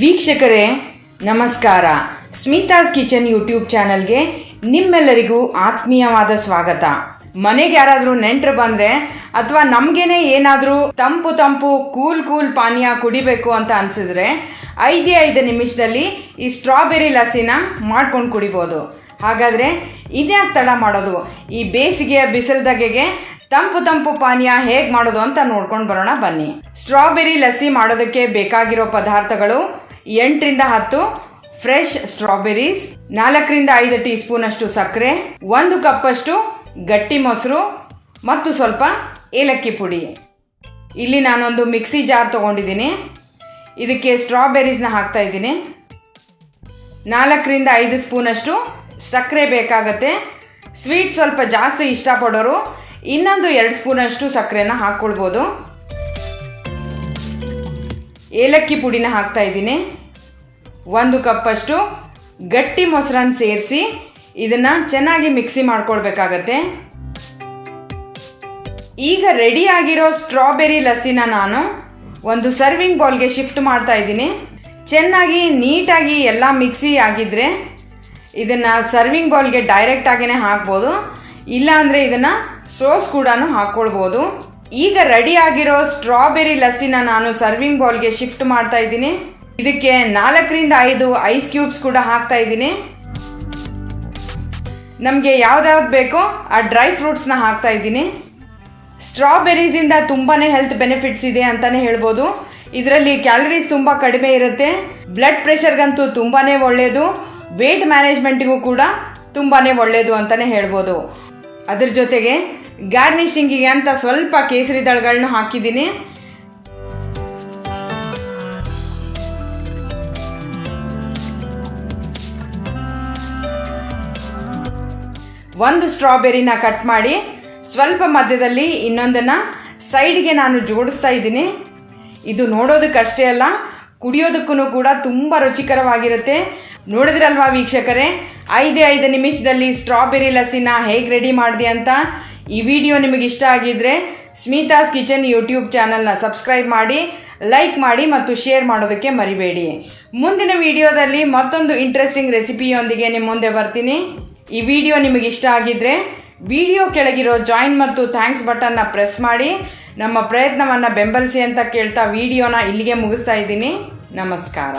ವೀಕ್ಷಕರೇ, ನಮಸ್ಕಾರ. Smitha's kitchen YouTube ಚಾನಲ್ಗೆ ನಿಮ್ಮೆಲ್ಲರಿಗೂ ಆತ್ಮೀಯವಾದ ಸ್ವಾಗತ. ಮನೆಗೆ ಯಾರಾದರೂ ನೆಂಟರು ಬಂದರೆ ಅಥವಾ ನಮಗೇನೆ ಏನಾದರೂ ತಂಪು ತಂಪು ಕೂಲ್ ಕೂಲ್ ಪಾನೀಯ ಕುಡಿಬೇಕು ಅಂತ ಅನಿಸಿದ್ರೆ ಐದೇ ಐದು ನಿಮಿಷದಲ್ಲಿ ಈ ಸ್ಟ್ರಾಬೆರಿ ಲಸಿನ ಮಾಡ್ಕೊಂಡು ಕುಡಿಬೋದು. ಹಾಗಾದರೆ ಇನ್ಯಾಕೆ ತಡ ಮಾಡೋದು? ಈ ಬೇಸಿಗೆಯ ಬಿಸಿಲ್ದಗೆಗೆ ತಂಪು ತಂಪು ಪಾನೀಯ ಹೇಗೆ ಮಾಡೋದು ಅಂತ ನೋಡ್ಕೊಂಡು ಬರೋಣ ಬನ್ನಿ. ಸ್ಟ್ರಾಬೆರಿ ಲಸ್ಸಿ ಮಾಡೋದಕ್ಕೆ ಬೇಕಾಗಿರೋ ಪದಾರ್ಥಗಳು ಎಂಟರಿಂದ ಹತ್ತು ಫ್ರೆಶ್ ಸ್ಟ್ರಾಬೆರೀಸ್ ನಾಲ್ಕರಿಂದ ಐದು ಟೀ ಸ್ಪೂನಷ್ಟು ಸಕ್ಕರೆ, ಒಂದು ಕಪ್ಪಷ್ಟು ಗಟ್ಟಿ ಮೊಸರು ಮತ್ತು ಸ್ವಲ್ಪ ಏಲಕ್ಕಿ ಪುಡಿ. ಇಲ್ಲಿ ನಾನೊಂದು ಮಿಕ್ಸಿ ಜಾರ್ ತೊಗೊಂಡಿದ್ದೀನಿ. ಇದಕ್ಕೆ ಸ್ಟ್ರಾಬೆರೀಸ್ನ ಹಾಕ್ತಾ ಇದ್ದೀನಿ. ನಾಲ್ಕರಿಂದ ಐದು ಸ್ಪೂನಷ್ಟು ಸಕ್ಕರೆ ಬೇಕಾಗತ್ತೆ. ಸ್ವೀಟ್ ಸ್ವಲ್ಪ ಜಾಸ್ತಿ ಇಷ್ಟಪಡೋರು ಇನ್ನೊಂದು ಎರಡು ಸ್ಪೂನಷ್ಟು ಸಕ್ಕರೆನ ಹಾಕ್ಕೊಳ್ಬೋದು. ಏಲಕ್ಕಿ ಪುಡಿನ ಹಾಕ್ತಾ ಇದ್ದೀನಿ. ಒಂದು ಕಪ್ಪಷ್ಟು ಗಟ್ಟಿ ಮೊಸರನ್ನ ಸೇರಿಸಿ ಇದನ್ನು ಚೆನ್ನಾಗಿ ಮಿಕ್ಸಿ ಮಾಡ್ಕೊಳ್ಬೇಕಾಗತ್ತೆ. ಈಗ ರೆಡಿ ಆಗಿರೋ ಸ್ಟ್ರಾಬೆರಿ ಲಸ್ಸಿನ ನಾನು ಒಂದು ಸರ್ವಿಂಗ್ ಬೌಲ್ಗೆ ಶಿಫ್ಟ್ ಮಾಡ್ತಾ ಇದ್ದೀನಿ. ಚೆನ್ನಾಗಿ ನೀಟಾಗಿ ಎಲ್ಲ ಮಿಕ್ಸಿ ಆಗಿದ್ರೆ ಇದನ್ನು ಸರ್ವಿಂಗ್ ಬೌಲ್ಗೆ ಡೈರೆಕ್ಟಾಗಿಯೇ ಹಾಕ್ಬೋದು. ಇಲ್ಲಾಂದರೆ ಇದನ್ನು ಸೋಸ್ ಕೂಡ ಹಾಕ್ಕೊಳ್ಬೋದು. ಈಗ ರೆಡಿ ಆಗಿರೋ ಸ್ಟ್ರಾಬೆರಿ ಲಸ್ಸಿನ ನಾನು ಸರ್ವಿಂಗ್ ಬೌಲ್ಗೆ ಶಿಫ್ಟ್ ಮಾಡ್ತಾ ಇದ್ದೀನಿ. ಇದಕ್ಕೆ ನಾಲ್ಕರಿಂದ ಐದು ಐಸ್ ಕ್ಯೂಬ್ಸ್ ಕೂಡ ಹಾಕ್ತಾ ಇದ್ದೀನಿ. ನಮಗೆ ಯಾವ್ದಾವ್ದು ಬೇಕೋ ಆ ಡ್ರೈ ಫ್ರೂಟ್ಸ್ನ ಹಾಕ್ತಾ ಇದ್ದೀನಿ. ಸ್ಟ್ರಾಬೆರೀಸಿಂದ ತುಂಬಾ ಹೆಲ್ತ್ ಬೆನಿಫಿಟ್ಸ್ ಇದೆ ಅಂತಲೇ ಹೇಳ್ಬೋದು. ಇದರಲ್ಲಿ ಕ್ಯಾಲರೀಸ್ ತುಂಬ ಕಡಿಮೆ ಇರುತ್ತೆ. ಬ್ಲಡ್ ಪ್ರೆಷರ್ಗಂತೂ ತುಂಬಾ ಒಳ್ಳೆಯದು ವೇಟ್ ಮ್ಯಾನೇಜ್ಮೆಂಟಿಗೂ ಕೂಡ ತುಂಬಾ ಒಳ್ಳೆಯದು ಅಂತಲೇ ಹೇಳ್ಬೋದು. ಅದ್ರ ಜೊತೆಗೆ ಗಾರ್ನಿಷಿಂಗಿಗೆ ಅಂತ ಸ್ವಲ್ಪ ಕೇಸರಿ ದಳಗಳನ್ನ ಹಾಕಿದ್ದೀನಿ. ಒಂದು ಸ್ಟ್ರಾಬೆರಿನ ಕಟ್ ಮಾಡಿ ಸ್ವಲ್ಪ ಮಧ್ಯದಲ್ಲಿ ಇನ್ನೊಂದನ್ನು ಸೈಡ್ಗೆ ನಾನು ಜೋಡಿಸ್ತಾ ಇದ್ದೀನಿ. ಇದು ನೋಡೋದಕ್ಕಷ್ಟೇ ಅಲ್ಲ ಕುಡಿಯೋದಕ್ಕೂ ಕೂಡ ತುಂಬ ರುಚಿಕರವಾಗಿರುತ್ತೆ. ನೋಡಿದ್ರಲ್ವಾ ವೀಕ್ಷಕರೇ? ಐದೇ ಐದು ನಿಮಿಷದಲ್ಲಿ ಸ್ಟ್ರಾಬೆರಿ ಲಸ್ಸಿನ ಹೇಗೆ ರೆಡಿ ಮಾಡಿದೆ ಅಂತ ಈ ವಿಡಿಯೋ ನಿಮಗೆ ಇಷ್ಟ ಆಗಿದ್ದರೆ ಸ್ಮಿತಾಸ್ ಕಿಚನ್ ಯೂಟ್ಯೂಬ್ ಚಾನಲ್ನ ಸಬ್ಸ್ಕ್ರೈಬ್ ಮಾಡಿ ಲೈಕ್ ಮಾಡಿ ಮತ್ತು ಶೇರ್ ಮಾಡೋದಕ್ಕೆ ಮರಿಬೇಡಿ. ಮುಂದಿನ ವಿಡಿಯೋದಲ್ಲಿ ಮತ್ತೊಂದು ಇಂಟ್ರೆಸ್ಟಿಂಗ್ ರೆಸಿಪಿಯೊಂದಿಗೆ ನಿಮ್ಮ ಮುಂದೆ ಬರ್ತೀನಿ. ಈ ವಿಡಿಯೋ ನಿಮಗೆ ಇಷ್ಟ ಆಗಿದ್ದರೆ ವಿಡಿಯೋ ಕೆಳಗಿರೋ ಜಾಯಿನ್ ಮತ್ತು ಥ್ಯಾಂಕ್ಸ್ ಬಟನ್ನ ಪ್ರೆಸ್ ಮಾಡಿ. ನಮ್ಮ ಪ್ರಯತ್ನವನ್ನು ಬೆಂಬಲಿಸಿ ಅಂತ ಕೇಳ್ತಾ ವಿಡಿಯೋನ ಇಲ್ಲಿಗೆ ಮುಗಿಸ್ತಾ ಇದ್ದೀನಿ. ನಮಸ್ಕಾರ.